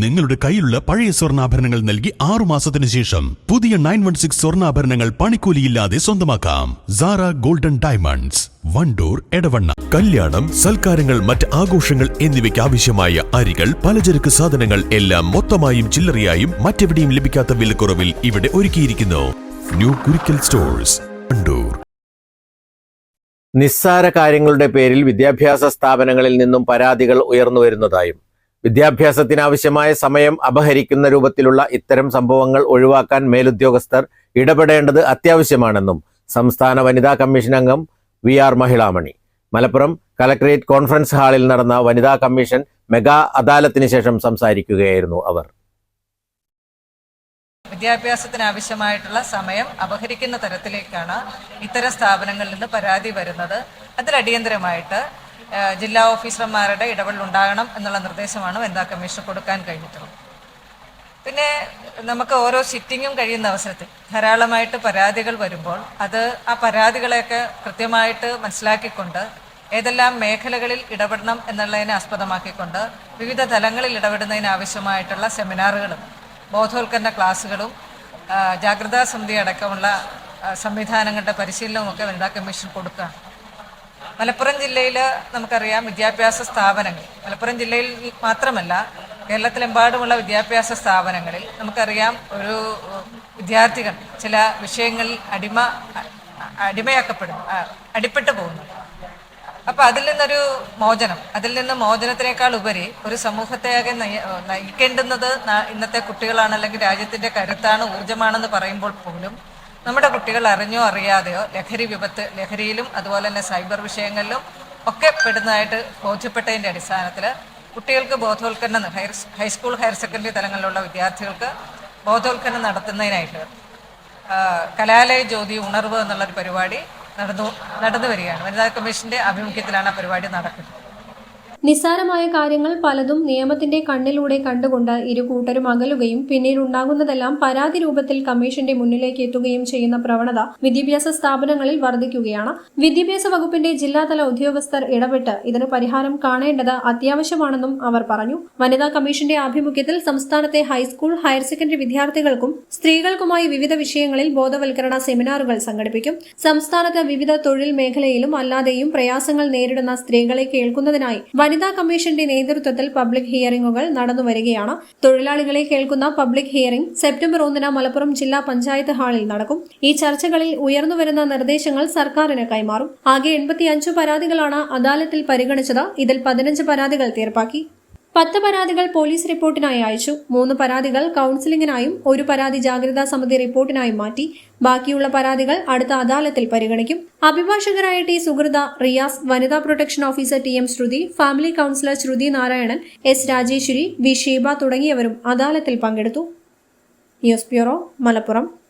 നിങ്ങളുടെ കയ്യിലുള്ള പഴയ സ്വർണാഭരണങ്ങൾ നൽകി ആറു മാസത്തിന് ശേഷം പുതിയ നയൻ വൺ സിക്സ് സ്വർണാഭരണങ്ങൾ പണിക്കൂലിയില്ലാതെ സ്വന്തമാക്കാം. Sara golden diamonds Vandoor Edavanna. കല്യാണം സൽക്കാരങ്ങൾ മറ്റ് ആഘോഷങ്ങൾ എന്നിവയ്ക്ക് ആവശ്യമായ അരികൾ പലചരക്ക് സാധനങ്ങൾ എല്ലാം മൊത്തമായും ചില്ലറയായും മറ്റെവിടെയും ലഭിക്കാത്ത വിലക്കുറവിൽ ഇവിടെ ഒരുക്കിയിരിക്കുന്നു. ന്യൂ കുരിക്കൽ സ്റ്റോഴ്സ് വണ്ടൂർ നിസ്സാര കാര്യങ്ങളുടെ പേരിൽ വിദ്യാഭ്യാസ സ്ഥാപനങ്ങളിൽ നിന്നും പരാതികൾ ഉയർന്നു വരുന്നതായും വിദ്യാഭ്യാസത്തിനാവശ്യമായ സമയം അപഹരിക്കുന്ന രൂപത്തിലുള്ള ഇത്തരം സംഭവങ്ങൾ ഒഴിവാക്കാൻ മേലുദ്യോഗസ്ഥർ ഇടപെടേണ്ടത് അത്യാവശ്യമാണെന്നും സംസ്ഥാന വനിതാ കമ്മീഷൻ അംഗം V R Mahilamani. Malappuram collectorate conference ഹാളിൽ നടന്ന വനിതാ കമ്മീഷൻ മെഗാ അദാലത്തിന് ശേഷം സംസാരിക്കുകയായിരുന്നു അവർ. വിദ്യാഭ്യാസത്തിന് ആവശ്യമായിട്ടുള്ള സമയം അപഹരിക്കുന്ന തരത്തിലേക്കാണ് ഇത്തരം സ്ഥാപനങ്ങളിൽ നിന്ന് പരാതി വരുന്നത്. ഏഹ്, ജില്ലാ ഓഫീസർമാരുടെ ഇടപെടൽ ഉണ്ടാകണം എന്നുള്ള നിർദ്ദേശമാണ് വനിതാ കമ്മീഷൻ കൊടുക്കാൻ കഴിഞ്ഞിട്ടുള്ളത്. പിന്നെ നമുക്ക് ഓരോ സിറ്റിങ്ങും കഴിയുന്ന അവസരത്തിൽ ധാരാളമായിട്ട് പരാതികൾ വരുമ്പോൾ അത് ആ പരാതികളെയൊക്കെ കൃത്യമായിട്ട് മനസ്സിലാക്കിക്കൊണ്ട് ഏതെല്ലാം മേഖലകളിൽ ഇടപെടണം എന്നുള്ളതിനെ ആസ്പദമാക്കിക്കൊണ്ട് വിവിധ തലങ്ങളിൽ ഇടപെടുന്നതിന് ആവശ്യമായിട്ടുള്ള സെമിനാറുകളും ബോധവൽക്കരണ ക്ലാസ്സുകളും ജാഗ്രതാ സമിതി അടക്കമുള്ള സംവിധാനങ്ങളുടെ പരിശീലനവും ഒക്കെ വനിതാ കമ്മീഷൻ കൊടുക്കുകയാണ്. മലപ്പുറം ജില്ലയിൽ നമുക്കറിയാം വിദ്യാഭ്യാസ സ്ഥാപനങ്ങൾ. മലപ്പുറം ജില്ലയിൽ മാത്രമല്ല കേരളത്തിലെമ്പാടുമുള്ള വിദ്യാഭ്യാസ സ്ഥാപനങ്ങളിൽ നമുക്കറിയാം ഒരു വിദ്യാർത്ഥികൾ ചില വിഷയങ്ങളിൽ അടിമ അടിമയാക്കപ്പെടും അടിപ്പെട്ടു പോകുന്നു. അപ്പോൾ അതിൽ നിന്നൊരു മോചനം അതിൽ നിന്ന് മോചനത്തിനേക്കാൾ ഉപരി ഒരു സമൂഹത്തെയാകെ നയ- നയിക്കേണ്ടുന്നത് ഇന്നത്തെ കുട്ടികളാണ് അല്ലെങ്കിൽ രാജ്യത്തിന്റെ കരുത്താണ് ഊർജമാണെന്ന് പറയുമ്പോൾ പോലും നമ്മുടെ കുട്ടികൾ അറിഞ്ഞോ അറിയാതെയോ ലഹരി വിപത്ത് ലഹരിയിലും അതുപോലെ തന്നെ സൈബർ വിഷയങ്ങളിലും ഒക്കെ പെടുന്നതായിട്ട് ബോധ്യപ്പെട്ടതിന്റെ അടിസ്ഥാനത്തിൽ കുട്ടികൾക്ക് ബോധവൽക്കരണം ഹയർ ഹൈസ്കൂൾ ഹയർ സെക്കൻഡറി തലങ്ങളിലുള്ള വിദ്യാർത്ഥികൾക്ക് ബോധവൽക്കരണം നടത്തുന്നതിനായിട്ട് കലാലയ ജ്യോതി ഉണർവ് എന്നുള്ളൊരു പരിപാടി നടന്നു നടന്നു വരികയാണ്. വനിതാ കമ്മീഷന്റെ ആഭിമുഖ്യത്തിലാണ് ആ പരിപാടി നടക്കുന്നത്. നിസ്സാരമായ കാര്യങ്ങൾ പലതും നിയമത്തിന്റെ കണ്ണിലൂടെ കണ്ടുകൊണ്ട് ഇരു കൂട്ടരും അകലുകയും പിന്നീട് ഉണ്ടാകുന്നതെല്ലാം പരാതി രൂപത്തിൽ കമ്മീഷന്റെ മുന്നിലേക്ക് എത്തുകയും ചെയ്യുന്ന പ്രവണത വിദ്യാഭ്യാസ സ്ഥാപനങ്ങളിൽ വർദ്ധിക്കുകയാണ്. വിദ്യാഭ്യാസ വകുപ്പിന്റെ ജില്ലാതല ഉദ്യോഗസ്ഥർ ഇടപെട്ട് ഇതിന് പരിഹാരം കാണേണ്ടത് അത്യാവശ്യമാണെന്നും അവർ പറഞ്ഞു. വനിതാ കമ്മീഷന്റെ ആഭിമുഖ്യത്തിൽ സംസ്ഥാനത്തെ ഹൈസ്കൂൾ ഹയർ സെക്കൻഡറി വിദ്യാർത്ഥികൾക്കും സ്ത്രീകൾക്കുമായി വിവിധ വിഷയങ്ങളിൽ ബോധവൽക്കരണ സെമിനാറുകൾ സംഘടിപ്പിക്കും. സംസ്ഥാനത്ത് വിവിധ തൊഴിൽ മേഖലയിലും അല്ലാതെയും പ്രയാസങ്ങൾ നേരിടുന്ന സ്ത്രീകളെ കേൾക്കുന്നതിനായി വനിതാ കമ്മീഷന്റെ നേതൃത്വത്തിൽ പബ്ലിക് ഹിയറിംഗുകൾ നടന്നുവരികയാണ് തൊഴിലാളികളെ കേൾക്കുന്ന പബ്ലിക് ഹിയറിംഗ് സെപ്റ്റംബർ ഒന്നിന് മലപ്പുറം ജില്ലാ പഞ്ചായത്ത് ഹാളിൽ നടക്കും. ഈ ചർച്ചകളിൽ ഉയർന്നുവരുന്ന നിർദ്ദേശങ്ങൾ സർക്കാരിന് കൈമാറും. ആകെ എൺപത്തിയഞ്ചു പരാതികളാണ് അദാലത്തിൽ പരിഗണിച്ചത്. ഇതിൽ പതിനഞ്ച് പരാതികൾ തീർപ്പാക്കി. പത്ത് പരാതികൾ പോലീസ് റിപ്പോർട്ടിനായി അയച്ചു. മൂന്ന് പരാതികൾ കൌൺസിലിംഗിനായും ഒരു പരാതി ജാഗ്രതാ സമിതി റിപ്പോർട്ടിനായും മാറ്റി. ബാക്കിയുള്ള പരാതികൾ അടുത്ത അദാലത്തിൽ പരിഗണിക്കും. അഭിഭാഷകരായ ടി. സുഹൃത റിയാസ് വനിതാ protection officer T. M. Sruthi family counsellor Sruthi Narayanan S. Rajeshwari V. Sheeba തുടങ്ങിയവരും അദാലത്തിൽ പങ്കെടുത്തു. News bureau Malappuram.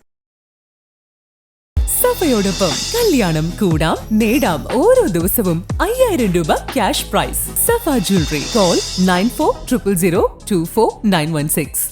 സഫയോടൊപ്പം കല്യാണം കൂടാം നേടാം ഓരോ ദിവസവും അയ്യായിരം രൂപ cash prize Safa jewellery call nine four triple zero two four nine one six